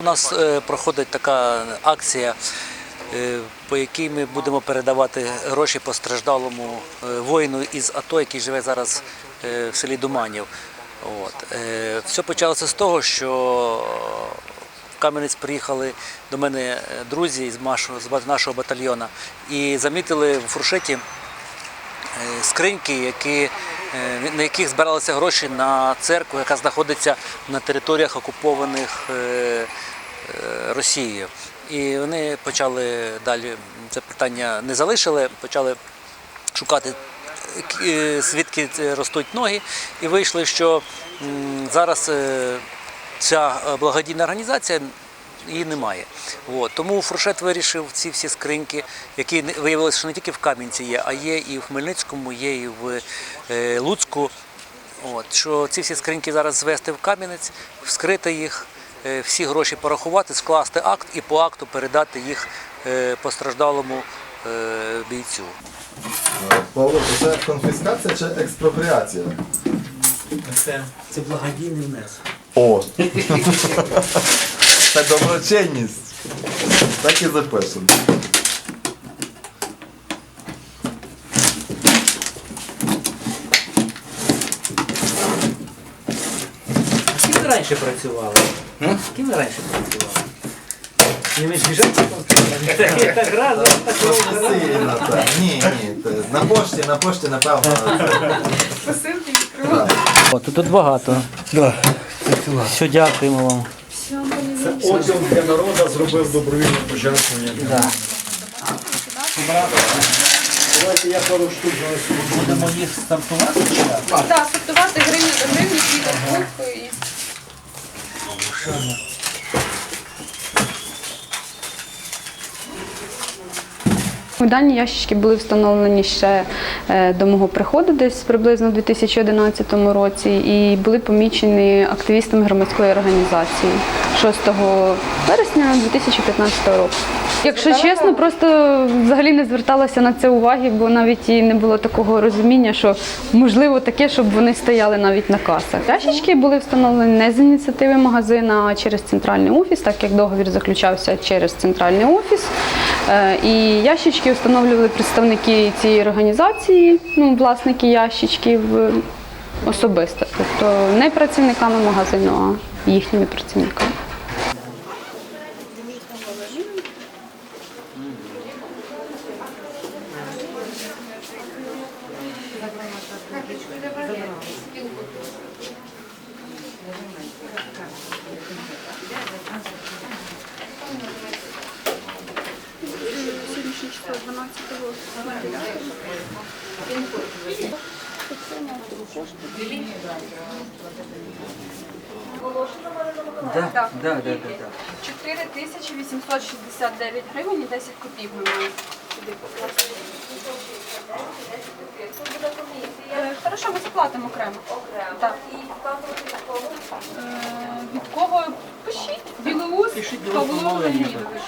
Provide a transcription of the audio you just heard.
У нас е, проходить така акція, е, по якій ми будемо передавати гроші постраждалому е, воїну із АТО, який живе зараз в селі Думанів. От. Все почалося з того, що в Кам'янець приїхали до мене друзі з нашого, батальйону і замітили в фуршеті скриньки, які, на яких збиралися гроші на церкву, яка знаходиться на територіях окупованих е, е, Росією. І вони почали далі це питання не залишили, почали шукати е, звідки ростуть ноги, і вийшли, що зараз е, ця е, благодійна організація її немає. От. Тому Фуршет вирішив ці всі скриньки, які виявилося, що не тільки в Кам'янці є, а є і в Хмельницькому, є і в е, Луцьку. От, що ці всі скриньки зараз звести в Кам'янець, вскрити їх, е, всі гроші порахувати, скласти акт і по акту передати їх е, постраждалому е, бійцю. Павло, це конфіскація чи експропріація? Це, це благодійний внесок. О! Це доброчинність. Так і запишемо. З ким ви раніше працювали? З ким ви раніше працювали? Не міжбіжать? Так, так разом, так Професійно, так. Ні, ні. це На пошті, на пошті, напевно. Посилки відкривати. О, тут, тут багато. Все, дякуємо вам. Одяг для народу зробив добровільне пожертвування. Да. Давайте я пару штук зараз. Будемо їх стартувати чи як? Так, сортувати гривні до гривні, квіток і Дані ящички були встановлені ще е, до мого приходу, десь приблизно в 2011 році, і були помічені активістами громадської організації 6 вересня 2015 року. Якщо чесно, просто взагалі не зверталася на це уваги, бо навіть і не було такого розуміння, що можливо таке, щоб вони стояли навіть на касах. Ящички були встановлені не з ініціативи магазина, а через центральний офіс, так як договір заключався через центральний офіс. Е, І ящички встановлювали представники цієї організації, ну, власники ящичків е, особисто, тобто не працівниками магазину, а їхніми працівниками. Да, да, да, да, да. 4869 гривень і 10 копійок ми маємо сюди покласти. Е, Хорошо, ми сплатимо окремо. Окремо. Так. Е, Від кого? Пишіть. Білоус Пишіть Білоус Павло Павло Леонідович. Леонідович.